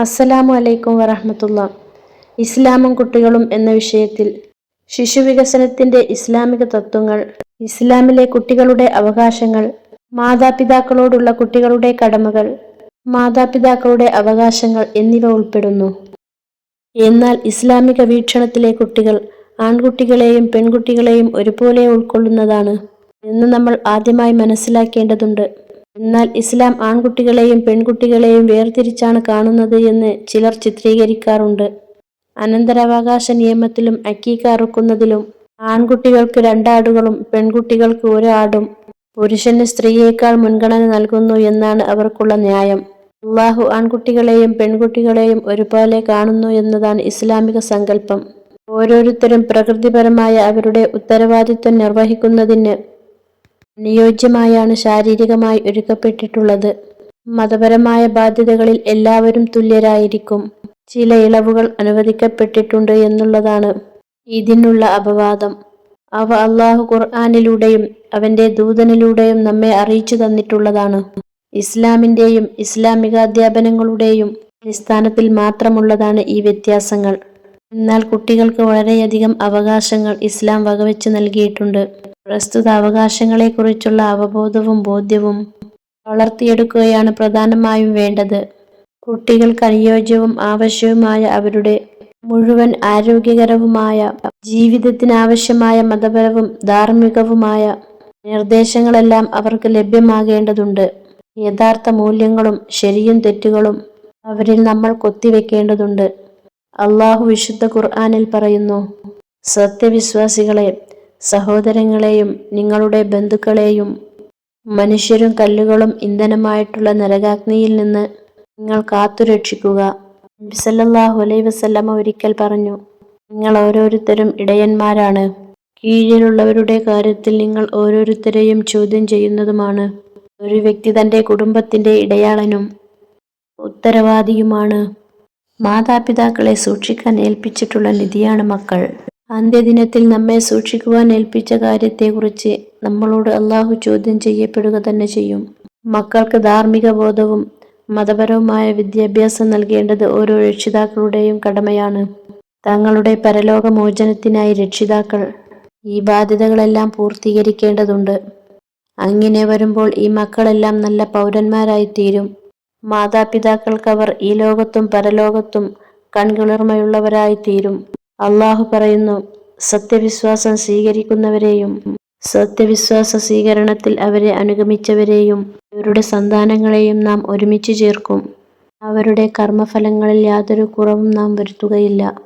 അസ്സലാമു അലൈക്കും വറഹമത്തുള്ള. ഇസ്ലാമും കുട്ടികളും എന്ന വിഷയത്തിൽ ശിശുവികസനത്തിന്റെ ഇസ്ലാമിക തത്വങ്ങൾ ഇസ്ലാമിലെ കുട്ടികളുടെ അവകാശങ്ങൾ മാതാപിതാക്കളോടുള്ള കുട്ടികളുടെ കടമകൾ മാതാപിതാക്കളുടെ അവകാശങ്ങൾ എന്നിവ ഉൾപ്പെടുന്നു. എന്നാൽ ഇസ്ലാമിക വീക്ഷണത്തിലെ കുട്ടികൾ ആൺകുട്ടികളെയും പെൺകുട്ടികളെയും ഒരുപോലെ ഉൾക്കൊള്ളുന്നതാണ് എന്ന് നമ്മൾ ആദ്യമായി മനസ്സിലാക്കേണ്ടതുണ്ട്. എന്നാൽ ഇസ്ലാം ആൺകുട്ടികളെയും പെൺകുട്ടികളെയും വേർതിരിച്ചാണ് കാണുന്നത് എന്ന് ചിലർ ചിത്രീകരിക്കാറുണ്ട്. അനന്തരാവകാശ നിയമത്തിലും അക്കീക്ക അറുക്കുന്നതിലും ആൺകുട്ടികൾക്ക് രണ്ടാടുകളും പെൺകുട്ടികൾക്ക് ഒരു ആടും പുരുഷന് സ്ത്രീയേക്കാൾ മുൻഗണന നൽകുന്നു എന്നാണ് അവർക്കുള്ള ന്യായം. അള്ളാഹു ആൺകുട്ടികളെയും പെൺകുട്ടികളെയും ഒരുപോലെ കാണുന്നു എന്നതാണ് ഇസ്ലാമിക സങ്കല്പം. ഓരോരുത്തരും പ്രകൃതിപരമായ അവരുടെ ഉത്തരവാദിത്വം നിർവഹിക്കുന്നതിന് അനുയോജ്യമായാണ് ശാരീരികമായി ഒരുക്കപ്പെട്ടിട്ടുള്ളത്. മതപരമായ ബാധ്യതകളിൽ എല്ലാവരും തുല്യരായിരിക്കും. ചില ഇളവുകൾ അനുവദിക്കപ്പെട്ടിട്ടുണ്ട് എന്നുള്ളതാണ് ഇതിനുള്ള അപവാദം. അവ അള്ളാഹു ഖുർആാനിലൂടെയും അവന്റെ ദൂതനിലൂടെയും നമ്മെ അറിയിച്ചു തന്നിട്ടുള്ളതാണ്. ഇസ്ലാമിന്റെയും ഇസ്ലാമിക അധ്യാപനങ്ങളുടെയും അടിസ്ഥാനത്തിൽ മാത്രമുള്ളതാണ് ഈ വ്യത്യാസങ്ങൾ. എന്നാൽ കുട്ടികൾക്ക് വളരെയധികം അവകാശങ്ങൾ ഇസ്ലാം വകവെച്ച് നൽകിയിട്ടുണ്ട്. പ്രസ്തുത അവകാശങ്ങളെക്കുറിച്ചുള്ള അവബോധവും ബോധ്യവും വളർത്തിയെടുക്കുകയാണ് പ്രധാനമായും വേണ്ടത്. കുട്ടികൾക്ക് അനുയോജ്യവും ആവശ്യവുമായ അവരുടെ മുഴുവൻ ആരോഗ്യകരവുമായ ജീവിതത്തിനാവശ്യമായ മതപരവും ധാർമ്മികവുമായ നിർദ്ദേശങ്ങളെല്ലാം അവർക്ക് ലഭ്യമാകേണ്ടതുണ്ട്. യഥാർത്ഥ മൂല്യങ്ങളും ശരിയും തെറ്റുകളും അവരിൽ നമ്മൾ കൊത്തിവെക്കേണ്ടതുണ്ട്. അള്ളാഹു വിശുദ്ധ ഖുർആാനിൽ പറയുന്നു സത്യവിശ്വാസികളെ സഹോദരങ്ങളെയും നിങ്ങളുടെ ബന്ധുക്കളെയും മനുഷ്യരും കല്ലുകളും ഇന്ധനമായിട്ടുള്ള നരകാഗ്നിയിൽ നിന്ന് നിങ്ങൾ കാത്തുരക്ഷിക്കുക നബിസല്ലാഹു അലൈ വസല്ലമ ഒരിക്കൽ പറഞ്ഞു നിങ്ങൾ ഓരോരുത്തരും ഇടയന്മാരാണ്. കീഴിലുള്ളവരുടെ കാര്യത്തിൽ നിങ്ങൾ ഓരോരുത്തരെയും ചോദ്യം ചെയ്യുന്നതുമാണ്. ഒരു വ്യക്തി തന്റെ കുടുംബത്തിന്റെ ഇടയാളനും ഉത്തരവാദിയുമാണ്. മാതാപിതാക്കളെ സൂക്ഷിക്കാൻ ഏൽപ്പിച്ചിട്ടുള്ള നിധിയാണ് മക്കൾ. അന്ത്യദിനത്തിൽ നമ്മെ സൂക്ഷിക്കുവാൻ ഏൽപ്പിച്ച കാര്യത്തെക്കുറിച്ച് നമ്മളോട് അള്ളാഹു ചോദ്യം ചെയ്യപ്പെടുക തന്നെ ചെയ്യും. മക്കൾക്ക് ധാർമ്മിക ബോധവും മതപരവുമായ വിദ്യാഭ്യാസം നൽകേണ്ടത് ഓരോ രക്ഷിതാക്കളുടെയും കടമയാണ്. തങ്ങളുടെ പരലോക മോചനത്തിനായി രക്ഷിതാക്കൾ ഈ ബാധ്യതകളെല്ലാം പൂർത്തീകരിക്കേണ്ടതുണ്ട്. അങ്ങനെ വരുമ്പോൾ ഈ മക്കളെല്ലാം നല്ല പൗരന്മാരായി തീരും മാതാപിതാക്കൾക്കവർ ഈ ലോകത്തും പരലോകത്തും കൺകുളിർമയുള്ളവരായി തീരും അള്ളാഹു പറയുന്നു സത്യവിശ്വാസം സ്വീകരിക്കുന്നവരെയും സത്യവിശ്വാസ സ്വീകരണത്തിൽ അവരെ അനുഗമിച്ചവരെയും അവരുടെ സന്താനങ്ങളെയും നാം ഒരുമിച്ച് ചേർക്കും. അവരുടെ കർമ്മഫലങ്ങളിൽ യാതൊരു കുറവും നാം വരുത്തുകയില്ല.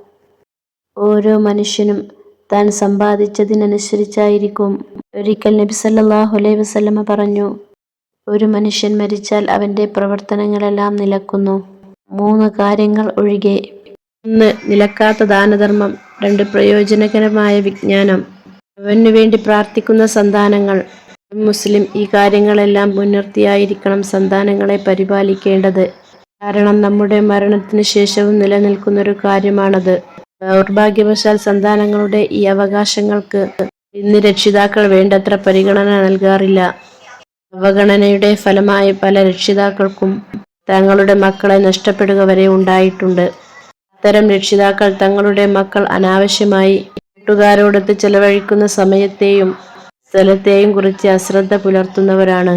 ഓരോ മനുഷ്യനും താൻ സമ്പാദിച്ചതിനനുസരിച്ചായിരിക്കും. ഒരിക്കൽ നബി സല്ലല്ലാഹു അലൈഹി വസ്ലമ പറഞ്ഞു ഒരു മനുഷ്യൻ മരിച്ചാൽ അവന്റെ പ്രവർത്തനങ്ങളെല്ലാം നിലക്കുന്നു. മൂന്ന് കാര്യങ്ങൾ ഒഴികെ ഒന്ന് നിലക്കാത്ത ദാനധർമ്മം രണ്ട് പ്രയോജനകരമായ വിജ്ഞാനം. അവനു വേണ്ടി പ്രാർത്ഥിക്കുന്ന സന്താനങ്ങൾ. മുസ്ലിം ഈ കാര്യങ്ങളെല്ലാം മുൻനിർത്തിയായിരിക്കണം സന്താനങ്ങളെ പരിപാലിക്കേണ്ടത്. കാരണം നമ്മുടെ മരണത്തിന് ശേഷവും നിലനിൽക്കുന്ന ഒരു കാര്യമാണത്. ദൗർഭാഗ്യവശാൽ സന്താനങ്ങളുടെ ഈ അവകാശങ്ങൾക്ക് ഇന്ന് രക്ഷിതാക്കൾ വേണ്ടത്ര പരിഗണന നൽകാറില്ല. അവഗണനയുടെ ഫലമായി പല രക്ഷിതാക്കൾക്കും തങ്ങളുടെ മക്കളെ നഷ്ടപ്പെടുക വരെ ഉണ്ടായിട്ടുണ്ട്. അത്തരം രക്ഷിതാക്കൾ തങ്ങളുടെ മക്കൾ അനാവശ്യമായി കൂട്ടുകാരോടൊത്ത് ചെലവഴിക്കുന്ന സമയത്തെയും സ്ഥലത്തെയും കുറിച്ച് അശ്രദ്ധ പുലർത്തുന്നവരാണ്.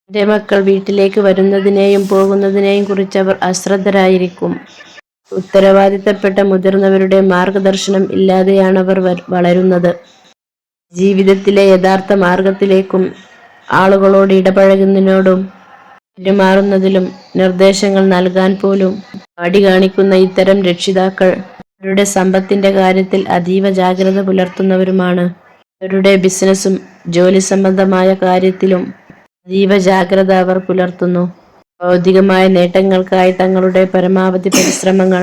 എന്റെ മക്കൾ വീട്ടിലേക്ക് വരുന്നതിനെയും പോകുന്നതിനെയും കുറിച്ച് അവർ അശ്രദ്ധരായിരിക്കും. ഉത്തരവാദിത്തപ്പെട്ട മുതിർന്നവരുടെ മാർഗദർശനം ഇല്ലാതെയാണ് അവർ വളരുന്നത്. ജീവിതത്തിലെ യഥാർത്ഥ മാർഗത്തിലേക്കും ആളുകളോട് ഇടപഴകുന്നതിനോടും പെരുമാറുന്നതിലും നിർദ്ദേശങ്ങൾ നൽകാൻ പോലും മടി കാണിക്കുന്ന ഇത്തരം രക്ഷിതാക്കൾ അവരുടെ സമ്പത്തിന്റെ കാര്യത്തിൽ അതീവ ജാഗ്രത പുലർത്തുന്നവരുമാണ്. അവരുടെ ബിസിനസ്സും ജോലി സംബന്ധമായ കാര്യത്തിലും അതീവ ജാഗ്രത അവർ പുലർത്തുന്നു. ഭൗതികമായ നേട്ടങ്ങൾക്കായി തങ്ങളുടെ പരമാവധി പരിശ്രമങ്ങൾ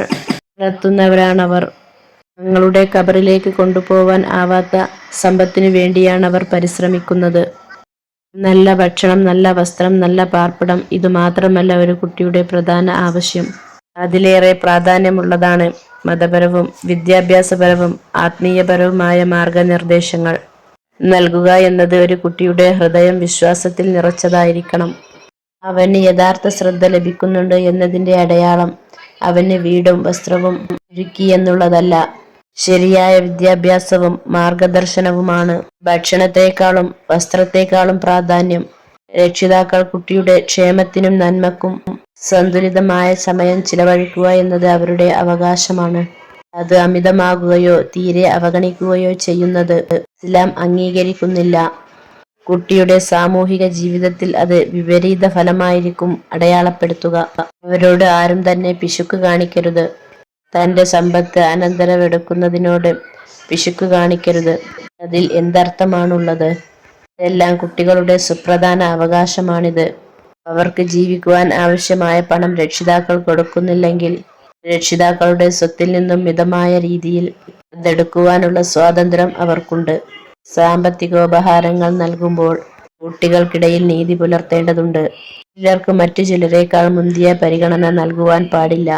നടത്തുന്നവരാണവർ തങ്ങളുടെ കബറിലേക്ക് കൊണ്ടുപോവാൻ ആവാത്ത സമ്പത്തിനു വേണ്ടിയാണ് അവർ പരിശ്രമിക്കുന്നത്. നല്ല ഭക്ഷണം നല്ല വസ്ത്രം നല്ല പാർപ്പിടം ഇത് മാത്രമല്ല ഒരു കുട്ടിയുടെ പ്രധാന ആവശ്യം. അതിലേറെ പ്രാധാന്യമുള്ളതാണ് മതപരവും വിദ്യാഭ്യാസപരവും ആത്മീയപരവുമായ മാർഗനിർദ്ദേശങ്ങൾ. നൽകുക എന്നത് ഒരു കുട്ടിയുടെ ഹൃദയം വിശ്വാസത്തിൽ നിറച്ചതായിരിക്കണം. അവന് യഥാർത്ഥ ശ്രദ്ധ ലഭിക്കുന്നുണ്ട് എന്നതിന്റെ അടയാളം അവന് വീടും വസ്ത്രവും ഒരുക്കി എന്നുള്ളതല്ല. ശരിയായ വിദ്യാഭ്യാസവും മാർഗദർശനവുമാണ് ഭക്ഷണത്തെക്കാളും വസ്ത്രത്തെക്കാളും പ്രാധാന്യം. രക്ഷിതാക്കൾ കുട്ടിയുടെ ക്ഷേമത്തിനും നന്മക്കും സന്തുലിതമായ സമയം ചിലവഴിക്കുക എന്നത് അവരുടെ അവകാശമാണ്. അത് അമിതമാകുകയോ തീരെ അവഗണിക്കുകയോ ചെയ്യുന്നത് ഇസ്ലാം അംഗീകരിക്കുന്നില്ല. കുട്ടിയുടെ സാമൂഹിക ജീവിതത്തിൽ അത് വിപരീത ഫലമായിരിക്കും അടയാളപ്പെടുത്തുക. അവരോട് ആരും തന്നെ പിശുക്ക് കാണിക്കരുത്. തന്റെ സമ്പത്ത് അനന്തരമെടുക്കുന്നതിനോട് പിശുക്ക് കാണിക്കരുത്. അതിൽ എന്തർത്ഥമാണുള്ളത്? എല്ലാം കുട്ടികളുടെ സുപ്രധാന അവകാശമാണിത്. അവർക്ക് ജീവിക്കുവാൻ ആവശ്യമായ പണം രക്ഷിതാക്കൾ കൊടുക്കുന്നില്ലെങ്കിൽ രക്ഷിതാക്കളുടെ സ്വത്തിൽ നിന്നും മിതമായ രീതിയിൽ അതെടുക്കുവാനുള്ള സ്വാതന്ത്ര്യം അവർക്കുണ്ട്. സാമ്പത്തികോപഹാരങ്ങൾ നൽകുമ്പോൾ കുട്ടികൾക്കിടയിൽ നീതി പുലർത്തേണ്ടതുണ്ട്. ചിലർക്ക് മറ്റു ചിലരെക്കാൾ മുന്തിയ പരിഗണന നൽകുവാൻ പാടില്ല.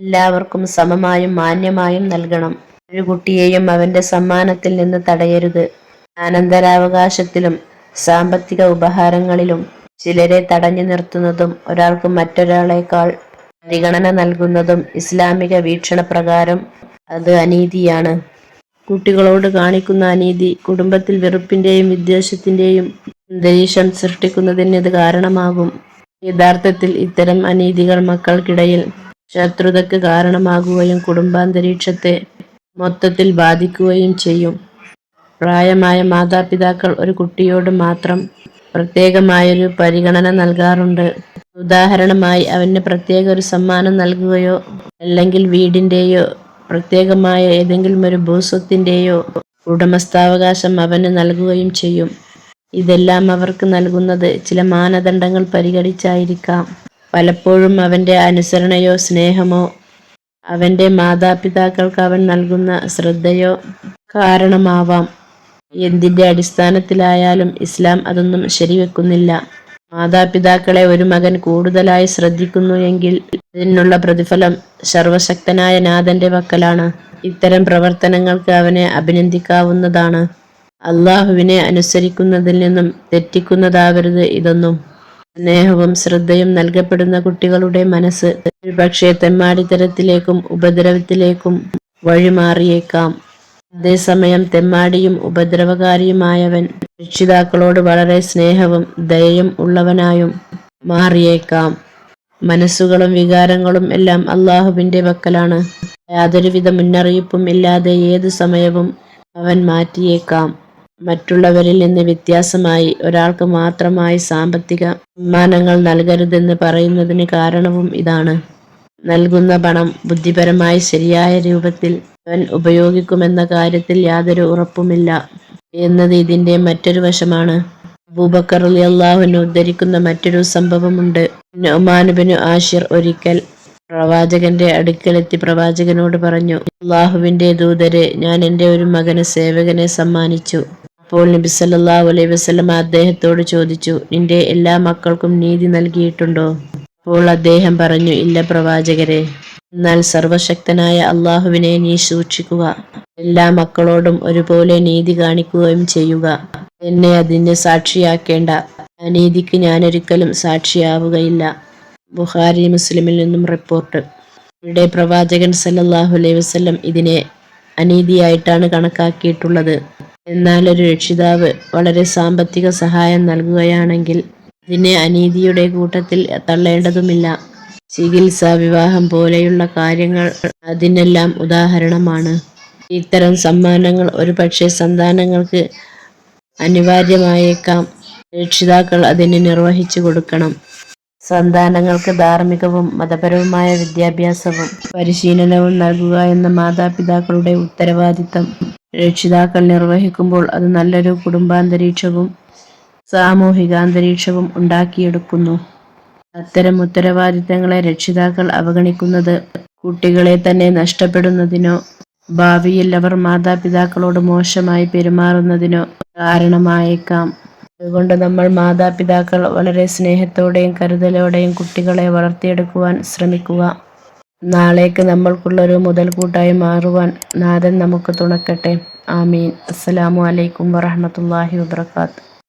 എല്ലാവർക്കും സമമായും മാന്യമായും നൽകണം. ഒരു കുട്ടിയെയും അവന്റെ സമ്മാനത്തിൽ നിന്ന് തടയരുത്. അനന്തരാവകാശത്തിലും സാമ്പത്തിക ഉപഹാരങ്ങളിലും ചിലരെ തടഞ്ഞു നിർത്തുന്നതും ഒരാൾക്ക് മറ്റൊരാളേക്കാൾ പരിഗണന നൽകുന്നതും ഇസ്ലാമിക വീക്ഷണപ്രകാരം അത് അനീതിയാണ്. കുട്ടികളോട് കാണിക്കുന്ന അനീതി കുടുംബത്തിൽ വെറുപ്പിന്റെയും വിദ്വേഷത്തിന്റെയും അന്തരീക്ഷം സൃഷ്ടിക്കുന്നതിന് ഇത് കാരണമാകും. യഥാർത്ഥത്തിൽ ഇത്തരം അനീതികൾ മക്കൾക്കിടയിൽ ശത്രുതയ്ക്ക് കാരണമാകുകയും കുടുംബാന്തരീക്ഷത്തെ മൊത്തത്തിൽ ബാധിക്കുകയും ചെയ്യും. പ്രായമായ മാതാപിതാക്കൾ ഒരു കുട്ടിയോട് മാത്രം പ്രത്യേകമായൊരു പരിഗണന നൽകാറുണ്ട്. ഉദാഹരണമായി അവന് പ്രത്യേക ഒരു സമ്മാനം നൽകുകയോ അല്ലെങ്കിൽ വീടിന്റെയോ പ്രത്യേകമായ ഏതെങ്കിലും ഒരു ഭൂസ്വത്തിന്റെയോ ഉടമസ്ഥാവകാശം അവന് നൽകുകയും ചെയ്യും. ഇതെല്ലാം അവർക്ക് നൽകുന്നത് ചില മാനദണ്ഡങ്ങൾ പരിഗണിച്ചായിരിക്കാം. പലപ്പോഴും അവന്റെ അനുസരണയോ സ്നേഹമോ അവന്റെ മാതാപിതാക്കൾക്ക് അവൻ നൽകുന്ന ശ്രദ്ധയോ കാരണമാവാം. എന്തിന്റെ അടിസ്ഥാനത്തിലായാലും ഇസ്ലാം അതൊന്നും ശരിവെക്കുന്നില്ല. മാതാപിതാക്കളെ ഒരു മകൻ കൂടുതലായി ശ്രദ്ധിക്കുന്നു എങ്കിൽ അതിനുള്ള പ്രതിഫലം സർവശക്തനായ നാഥന്റെ പക്കലാണ്. ഇത്തരം പ്രവർത്തനങ്ങൾക്ക് അവനെ അഭിനന്ദിക്കാവുന്നതാണ്. അള്ളാഹുവിനെ അനുസരിക്കുന്നതിൽ നിന്നും തെറ്റിക്കുന്നതാവരുത് ഇതൊന്നും. സ്നേഹവും ശ്രദ്ധയും നൽകപ്പെടുന്ന കുട്ടികളുടെ മനസ്സ് ഒരുപക്ഷെ തെമ്മാടിത്തരത്തിലേക്കും ഉപദ്രവത്തിലേക്കും വഴിമാറിയേക്കാം. അതേസമയം തെമ്മാടിയും ഉപദ്രവകാരിയുമായവൻ രക്ഷിതാക്കളോട് വളരെ സ്നേഹവും ദയയും ഉള്ളവനായും മാറിയേക്കാം. മനസ്സുകളും വികാരങ്ങളും എല്ലാം അള്ളാഹുവിന്റെ വക്കലാണ് യാതൊരുവിധ മുന്നറിയിപ്പും ഇല്ലാതെ ഏത് സമയവും അവൻ മാറ്റിയേക്കാം. മറ്റുള്ളവരിൽ നിന്ന് വ്യത്യാസമായി ഒരാൾക്ക് മാത്രമായി സാമ്പത്തിക സമ്മാനങ്ങൾ നൽകരുതെന്ന് പറയുന്നതിന് കാരണവും ഇതാണ്. നൽകുന്ന പണം ബുദ്ധിപരമായി ശരിയായ രൂപത്തിൽ അവൻ ഉപയോഗിക്കുമെന്ന കാര്യത്തിൽ യാതൊരു ഉറപ്പുമില്ല എന്നത് ഇതിന്റെ മറ്റൊരു വശമാണ്. അബൂബക്കർ അള്ളാഹുവിന് ഉദ്ധരിക്കുന്ന മറ്റൊരു സംഭവമുണ്ട്. നൊമാനുബിന് ആഷിർ ഒരിക്കൽ പ്രവാചകന്റെ അടുക്കലെത്തി പ്രവാചകനോട് പറഞ്ഞു അള്ളാഹുവിന്റെ ദൂതരെ ഞാൻ എന്റെ ഒരു മകന് സേവകനെ സമ്മാനിച്ചു. അപ്പോൾ നബി സല്ലല്ലാഹു അലൈഹി വസല്ലം അദ്ദേഹത്തോട് ചോദിച്ചു നിന്റെ എല്ലാ മക്കൾക്കും നീതി നൽകിയിട്ടുണ്ടോ? അപ്പോൾ അദ്ദേഹം പറഞ്ഞു ഇല്ല പ്രവാചകരെ എന്നാൽ സർവശക്തനായ അള്ളാഹുവിനെ നീ സൂക്ഷിക്കുക. എല്ലാ മക്കളോടും ഒരുപോലെ നീതി കാണിക്കുകയും ചെയ്യുക. എന്നെ അതിന് സാക്ഷിയാക്കേണ്ട. അനീതിക്ക് ഞാനൊരിക്കലും സാക്ഷിയാവുകയില്ല. ബുഹാരി മുസ്ലിമിൽ നിന്നും റിപ്പോർട്ട്. ഇവിടെ പ്രവാചകൻ സല്ലല്ലാഹു അലൈഹി വസല്ലം ഇതിനെ അനീതിയായിട്ടാണ് കണക്കാക്കിയിട്ടുള്ളത്. എന്നാൽ ഒരു രക്ഷിതാവ് വളരെ സാമ്പത്തിക സഹായം നൽകുകയാണെങ്കിൽ ഇതിനെ അനീതിയുടെ കൂട്ടത്തിൽ തള്ളേണ്ടതുമില്ല. ചികിത്സ വിവാഹം പോലെയുള്ള കാര്യങ്ങൾ അതിനെല്ലാം ഉദാഹരണമാണ്. ഇത്തരം സമ്മാനങ്ങൾ ഒരുപക്ഷെ സന്താനങ്ങൾക്ക് അനിവാര്യമായേക്കാം. രക്ഷിതാക്കൾ അതിനെ നിർവഹിച്ചു കൊടുക്കണം. സന്താനങ്ങൾക്ക് ധാർമ്മികവും മതപരവുമായ വിദ്യാഭ്യാസവും പരിശീലനവും നൽകുക എന്ന മാതാപിതാക്കളുടെ ഉത്തരവാദിത്തം. രക്ഷിതാക്കൾ നിർവഹിക്കുമ്പോൾ അത് നല്ലൊരു കുടുംബാന്തരീക്ഷവും സാമൂഹികാന്തരീക്ഷവും ഉണ്ടാക്കിയെടുക്കുന്നു. അത്തരം ഉത്തരവാദിത്തങ്ങളെ രക്ഷിതാക്കൾ അവഗണിക്കുന്നത് കുട്ടികളെ തന്നെ നഷ്ടപ്പെടുന്നതിനോ ഭാവിയിൽ അവർ മാതാപിതാക്കളോട് മോശമായി പെരുമാറുന്നതിനോ കാരണമായേക്കാം. അതുകൊണ്ട് നമ്മൾ മാതാപിതാക്കൾ വളരെ സ്നേഹത്തോടെയും കരുതലോടെയും കുട്ടികളെ വളർത്തിയെടുക്കുവാൻ ശ്രമിക്കുക. നാളേക്ക് നമ്മൾക്കുള്ളൊരു മുതൽക്കൂട്ടായി മാറുവാൻ നാഥൻ നമുക്ക് തുണക്കട്ടെ. ആമീൻ. അസ്സലാമു അലൈക്കും വറഹമത്തല്ലാഹി വബർക്കാത്തു